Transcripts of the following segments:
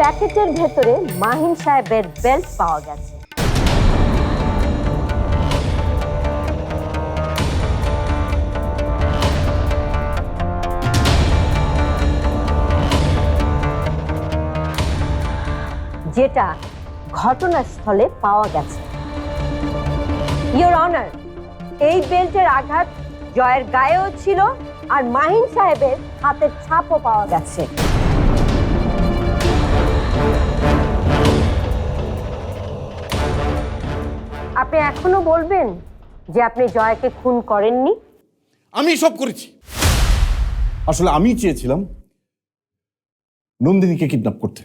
প্যাকেটের ভেতরে মাহিন সাহেবের বেল্ট পাওয়া গেছে। যেটা ঘটনাস্থলে পাওয়া গেছে। ইওর অনার এই বেল্টের আঘাত জয়ের গায়েও ছিল আর মাহিন সাহেবের হাতের ছাপও পাওয়া গেছে। আপনি এখনও বলবেন যে আপনি জয়কে খুন করেননি? আমি সব করেছি। আসলে আমি চেয়েছিলাম নন্দিনীকে কিডন্যাপ করতে।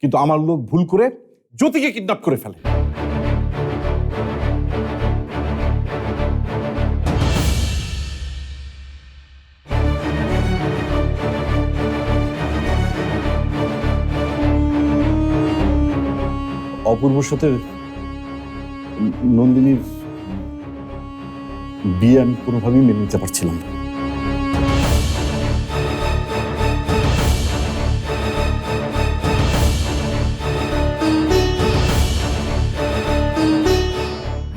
কিন্তু আমার লোক ভুল করে জ্যোতিকে কিডন্যাপ করে ফেলে। অপূর্বর সাথে নন্দিনীর বিয়ে আমি কোনোভাবেই মেনে নিতে পারছিলাম না।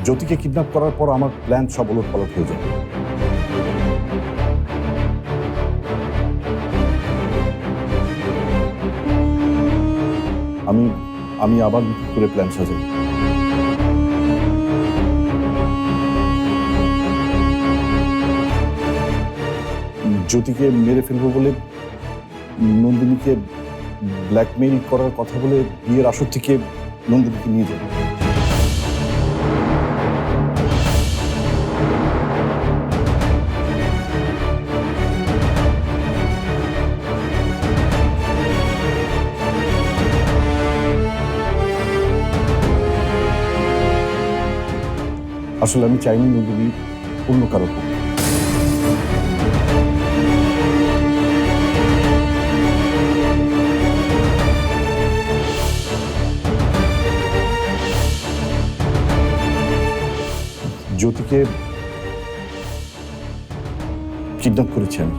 জ্যোতিকে কিডন্যাপ করার পর আমার প্ল্যান সব ওলট পালট হয়ে যায়। আমি আমি আবার নতুন করে প্ল্যান সাজাই। জ্যোতিকে মেরে ফেলব বলে, নন্দিনীকে ব্ল্যাকমেইল করার কথা বলে বিয়ের আসর থেকে নন্দিনীকে নিয়ে যাবে। আসলে আমি চাইনি নন্দিনী অন্য কারও। জ্যোতিকে কিডন্যাপ করেছি আমি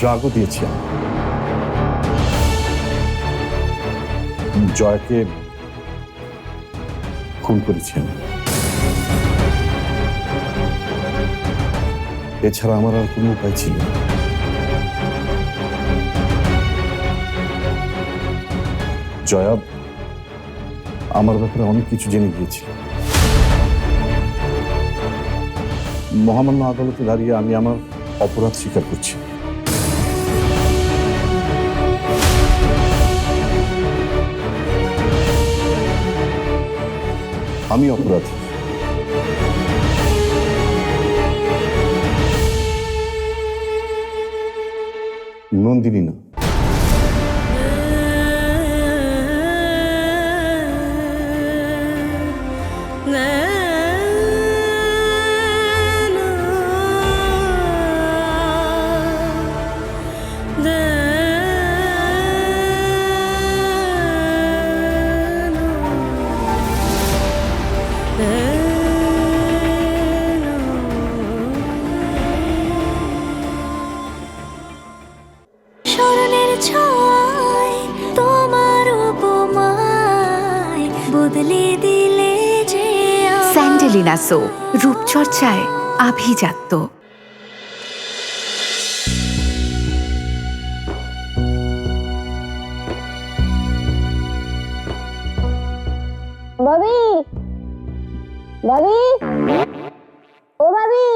ড্রাগও দিয়েছি জয়কে খুন করেছি আমি। এছাড়া আমার আর কোনো উপায় ছিল। জয়া আমার ব্যাপারে অনেক কিছু জেনে গিয়েছিল। মহামান্য আদালতে দাঁড়িয়ে আমি আমার অপরাধ স্বীকার করছি। আমি অপরাধী। নন্দিনী না। সো রূপচর্চায় আভিজাত্য। ভাবি ভাবি ও ভাবি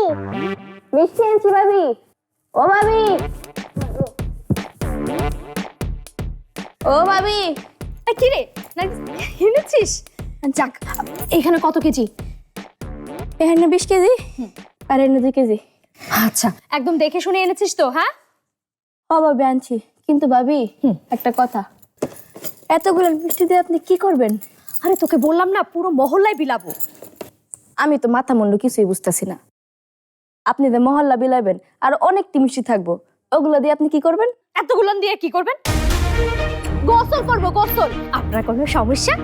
মিষ্টি এনেছি ভাবি ও ভাবি ও ভাবি কি রে এনেছিস? যাক এখানে কত কেজি? এখানে বিশ কেজি আর এনে দুই কেজি। আচ্ছা একদম দেখে শুনে এনেছিস তো হ্যাঁ? ও ভাবি আনছি। কিন্তু ভাবি একটা কথা। এতগুলো মিষ্টি দিয়ে আপনি কি করবেন? আরে তোকে বললাম না পুরো মহল্লায় বিলাবো। আমি তো মাথা মুন্ডু কিছুই বুঝতেছি না। আপনি যে মহল্লা বিলাবেন আর অনেকটি মিষ্টি থাকব ওগুলো দিয়ে আপনি কি করবেন? এতগুলো দিয়ে কি করবেন? গোসল করব গোসল। আপনার কোনো সমস্যা?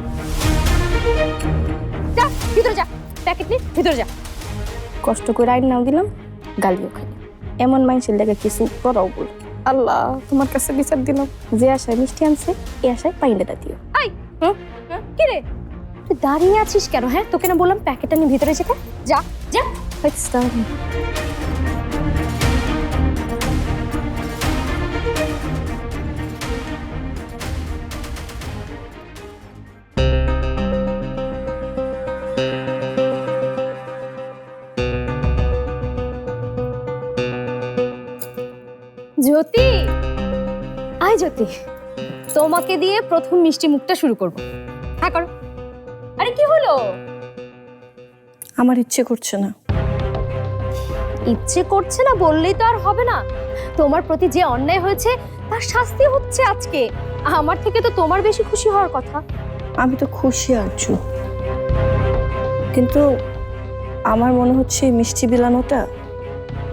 যা ভিতরে যা। প্যাকেট নিয়ে ভিতরে যা। কষ্ট করে আইন নাও দিলাম গালিও খাই এমন মানুষের লেগে কিছু করাও বল। আল্লাহ তোমার কাছে বিচার দিলাম। যে আশায় মিষ্টি আনছে এ আশায় পাইলেটা দিও। আই? কি রে? তুই দাঁড়িয়ে আছিস কেন হ্যাঁ? তোকে না বললাম প্যাকেটটা নিয়ে ভিতরে যেতে। যা যা। হয়েছে আয় জ্যোতি? তোমাকে দিয়ে প্রথম মিষ্টি মুখটা শুরু করব। হ্যাঁ করো। আরে কি হলো? আমার ইচ্ছে করছে না। ইচ্ছে করছে না বললেই তো আর হবে না। তোমার প্রতি যে অন্যায় হয়েছে তার শাস্তি হচ্ছে আজকে। আমার থেকে তো তোমার বেশি খুশি হওয়ার কথা। আমি তো খুশি আছো কিন্তু আমার মনে হচ্ছে এই মিষ্টি বিলানোটা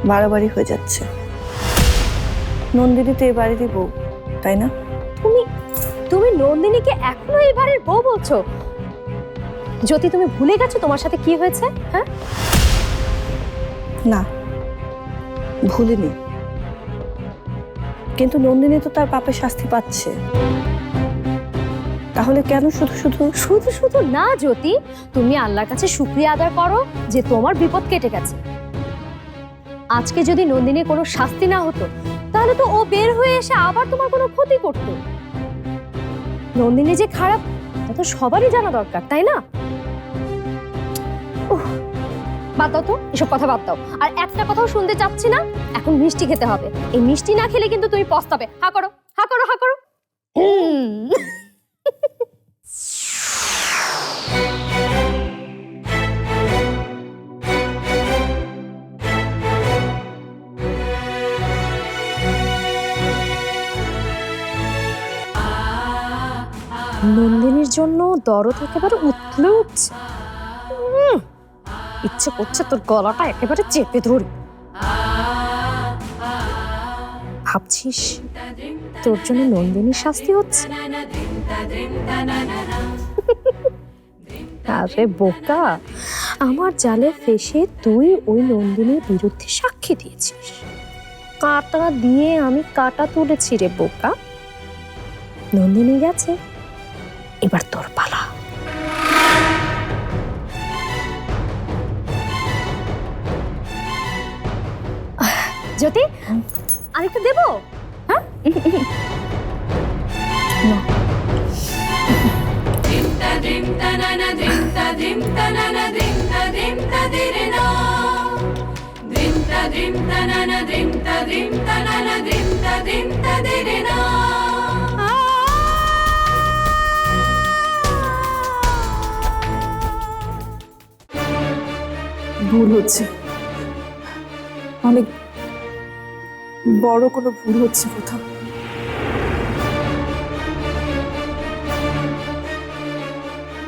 বাড়াবাড়ি হয়ে যাচ্ছে। নন্দিনী তো এ বাড়ি দিব। তাই না? তুমি তুমি নন্দিনীকে এখনও এই বাড়ির বউ বলছো? জ্যোতি তুমি ভুলে গেছো তোমার সাথে কি হয়েছে? হ্যাঁ? না ভুলিনি। কিন্তু নন্দিনী তো তার পাপের শাস্তি পাচ্ছে। তাহলে কেন শুধু শুধু? শুধু শুধু না জ্যোতি তুমি আল্লাহর কাছে শুক্রিয়া আদায় করো যে তোমার বিপদ কেটে গেছে। আজকে যদি নন্দিনী কোনো শাস্তি না হতো তাহলে তো ও বের হয়ে এসে আবার তোমার কোনো ক্ষতি করতো। নন্দিনী যে খারাপ, তা তো সবারই জানা দরকার, তাই না? বাদ দাও তো, এসব কথা বাদ দাও। আর একটা কথাও শুনতে চাচ্ছি না, এখন মিষ্টি খেতে হবে। এই মিষ্টি না খেলে কিন্তু তুমি পস্তাবে। হা করো হা করো হা করো। নন্দিনীর জন্য দরদ একেবারে উথলে উঠছে। ইচ্ছে করছে তোর গলাটা একেবারে চেপে ধরি। ভাবছিস তোর জন্য নন্দিনীর শাস্তি হচ্ছে? আরে বোকা, আমার জালে ফেসে তুই ওই নন্দিনীর বিরুদ্ধে সাক্ষী দিয়েছিস। কাটা দিয়ে আমি কাটা তুলেছি রে বোকা। নন্দিনী গেছে। এবার তোর পালা জ্যোতি আরেকটা দেবো হ্যাঁ ভুল হচ্ছে। অনেক বড় কোনো ভুল হচ্ছে কোথাও।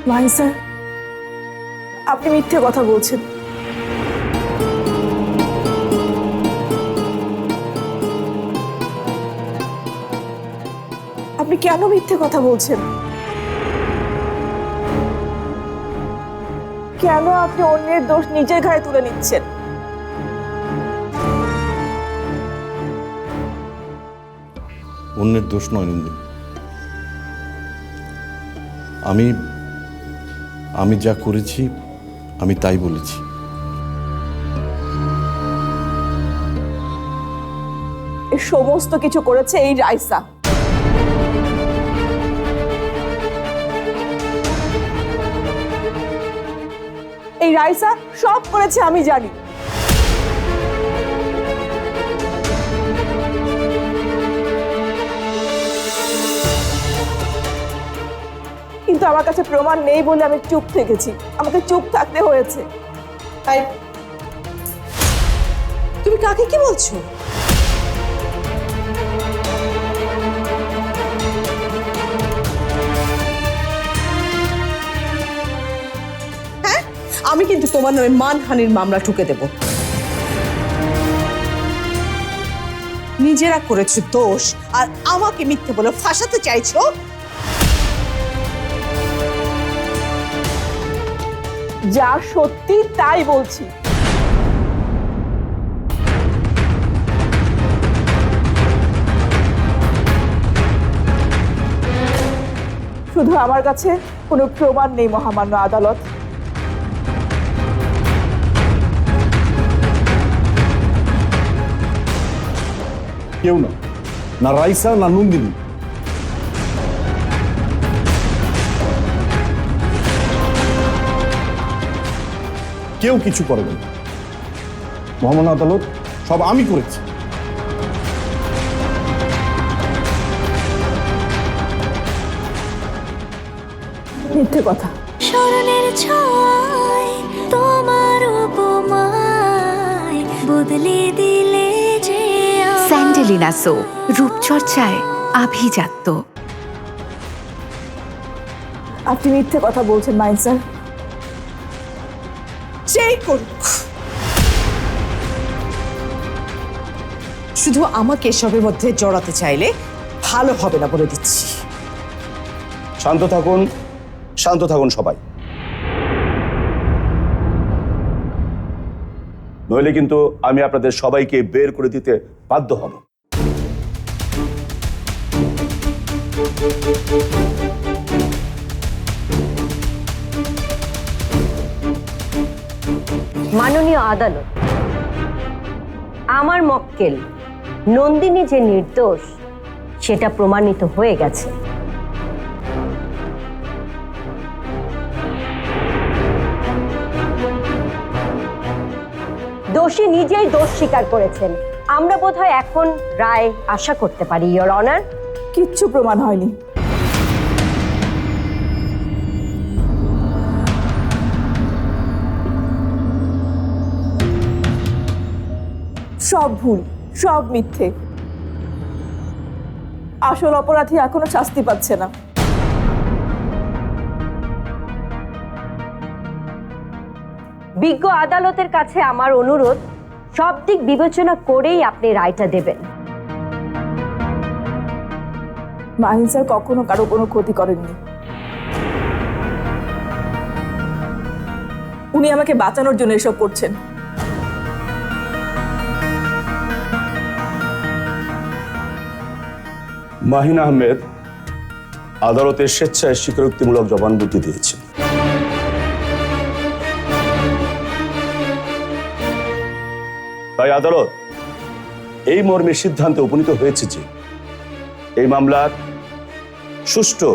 মাইন স্যার, আপনি মিথ্যে কথা বলছেন। আপনি কেন মিথ্যে কথা বলছেন? কেন আপনি অন্যের দোষ নিজের ঘাড়ে তুলে নিচ্ছেন? অন্যের দোষ নয় নন্দিনী। আমি আমি যা করেছি আমি তাই বলেছি। সমস্ত কিছু করেছে এই রাইসা। এই রাইসা সব করেছে আমি জানি। কিন্তু আমার কাছে প্রমাণ নেই বলে আমি চুপ থেকেছি। আমাকে চুপ থাকতে হয়েছে। তাই তুমি কাকে কি বলছো? আমি কিন্তু তোমার নামে মানহানির মামলা ঠুকে দেব। নিজেরা করেছ দোষ, আর আমাকে মিথ্যে বলে ফাঁসাতে চাইছো? যা সত্যি তাই বলছি। শুধু আমার কাছে কোনো প্রমাণ নেই, মহামান্য আদালত। কেউ না। না রাইসা না নন্দিনী কেউ কিছু করবে না। মহামান্য আদালত সব আমি করেছি। মিথ্যে কথা। স্মরণের ছয়। আমায়। সো রূপচর্চায় আভিজাত্য। আপনি মিথ্যে কথা বলছেন মাইন স্যার। যেই করুক। শুধু আমাকে এসবের মধ্যে জড়াতে চাইলে ভালো হবে না বলে দিচ্ছি। শান্ত থাকুন শান্ত থাকুন সবাই। নইলে কিন্তু আমি আপনাদের সবাইকে বের করে দিতে বাধ্য হব। মাননীয় আদালত, আমার মক্কেল নন্দিনী যে নির্দোষ, সেটা প্রমাণিত হয়ে গেছে। দোষী নিজেই দোষ স্বীকার করেছেন। আমরা বোধহয় এখন রায় আশা করতে পারি ইয়োর অনার কিচ্ছু প্রমাণ হয়নি। সব ভুল, সব মিথ্যে। আসল অপরাধী এখনও শাস্তি পাচ্ছে না। বিজ্ঞ আদালতের কাছে আমার অনুরোধ, সব দিক বিবেচনা করেই আপনি রায়টা দেবেন। মাহিন স্যার কখনো কারও কোনো ক্ষতি করেননি। উনি আমাকে বাঁচানোর জন্য এসব করছেন। মাহিন আহমেদ আদালতে স্বেচ্ছায় স্বীকারোক্তিমূলক জবানবন্দি দিয়েছেন তাই আদালত এই মর্মে সিদ্ধান্তে উপনীত হয়েছে যে এই মামলার সুষ্ঠু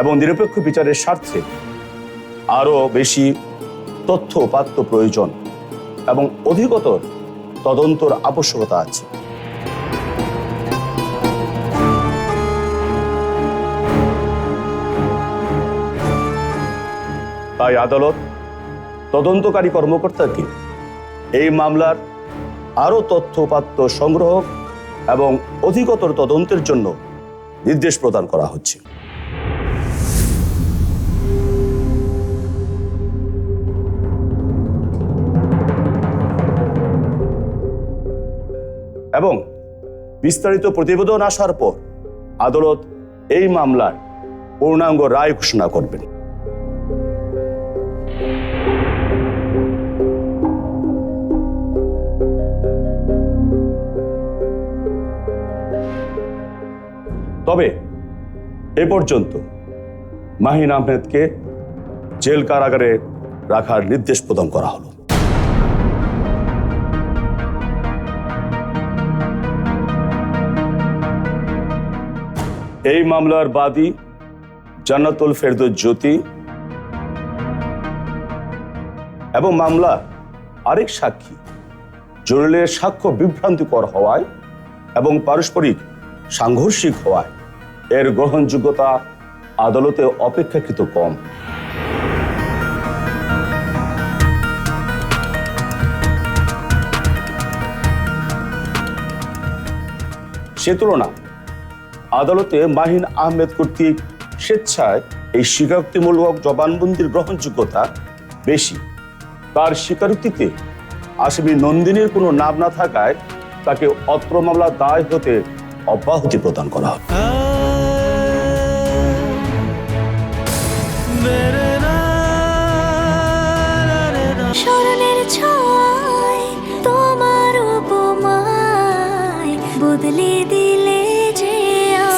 এবং নিরপেক্ষ বিচারের স্বার্থে আরও বেশি তথ্য উপাত্ত প্রয়োজন এবং অধিকতর তদন্তর আবশ্যকতা আছে। তাই আদালত তদন্তকারী কর্মকর্তাকে এই মামলার আরও তথ্য উপাত্ত সংগ্রহ এবং অধিকতর তদন্তের জন্য নির্দেশ প্রদান করা হচ্ছে। এবং বিস্তারিত প্রতিবেদন আসার পর আদালত এই মামলার পূর্ণাঙ্গ রায় ঘোষণা করবেন। তবে এ পর্যন্ত মাহিন আহমেদকে জেল কারাগারে রাখার নির্দেশ প্রদান করা হলো। এই মামলার বাদী জান্নাতুল ফেরদৌস জ্যোতি এবং মামলা আরেক সাক্ষী জলিলের সাক্ষ্য বিভ্রান্তিকর হওয়ায় এবং পারস্পরিক সাংঘর্ষিক হওয়ায় এর গ্রহণযোগ্যতা আদালতে অপেক্ষাকৃত কম। সে তুলনা, আদালতে মাহিন আহমেদ কর্তৃক স্বেচ্ছায় এই স্বীকারোক্তিমূলক জবানবন্দির গ্রহণযোগ্যতা বেশি। তার স্বীকারোক্তিতে আসামি নন্দিনীর কোনো নাম না থাকায় তাকে অত্র মামলা দায় হতে অব্যাহতি প্রদান করা হবে স্মরণের ছয় তোমার উপমায় বদলে দিলে যে।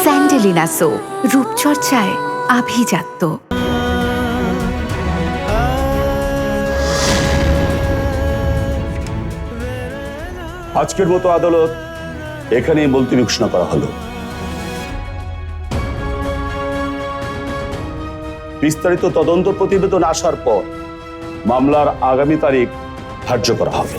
স্যান্ডেলিনা সো রূপচর্চায় আভিজাত্য আজকের মতো আদালত এখানেই মুলতবি ঘোষণা করা হলো। বিস্তারিত তদন্ত প্রতিবেদন আসার পর মামলার আগামী তারিখ ধার্য করা হবে।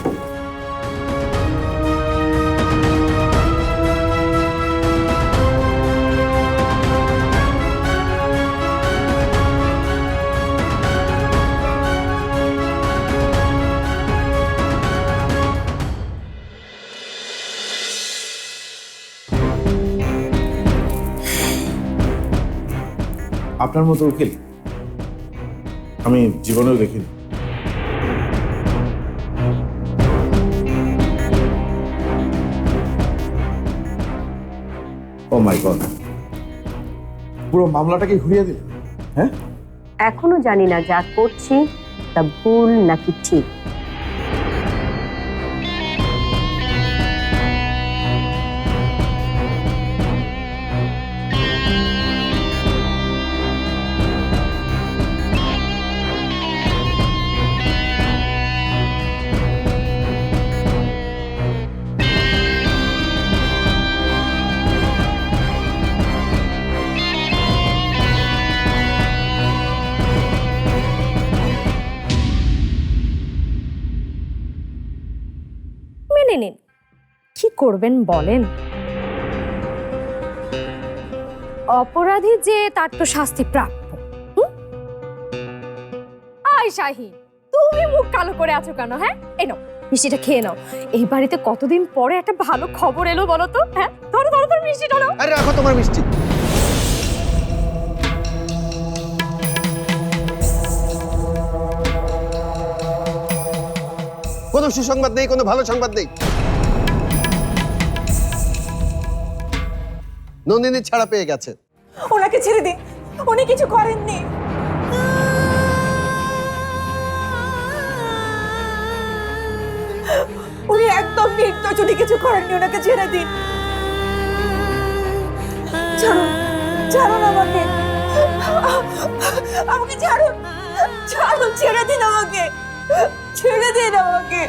আপনার মতো উকিল আমি জীবনেও দেখিনি। ও মাই গড পুরো মামলাটাকে ঘুরিয়ে দিলেন? হ্যাঁ? এখনও জানি না যা করছি তা ভুল নাকি ঠিক। মেনে নিন। কি করবেন বলেন? অপরাধী যে তার তো শাস্তি প্রাপ্য? আয় শাহিন তুমি মুখ কালো করে আছো কেন হ্যাঁ? এই নাও, মিষ্টিটা খেয়ে নাও। এই বাড়িতে কতদিন পরে একটা ভালো খবর এলো বলো তো হ্যাঁ? ধরো ধরো ধরো মিষ্টিটা নাও। আরে রাখো তোমার মিষ্টি। কোনো সুসংবাদ নেই, কোনো ভালো সংবাদ নেই। নন্দিনী ছাড়া পেয়ে গেছে। ওনাকে ছেড়ে দিন। উনি কিছু করেননি। উনি একদম নির্দোষ উনি কিছু করেননি, ওনাকে ছেড়ে দিন। ছাড়ুন ছাড়ুন আমাকে। আমাকে ছাড়ুন ছাড়ুন, ছেড়ে দিন আমাকে। ছেড়ে দিন আমাকে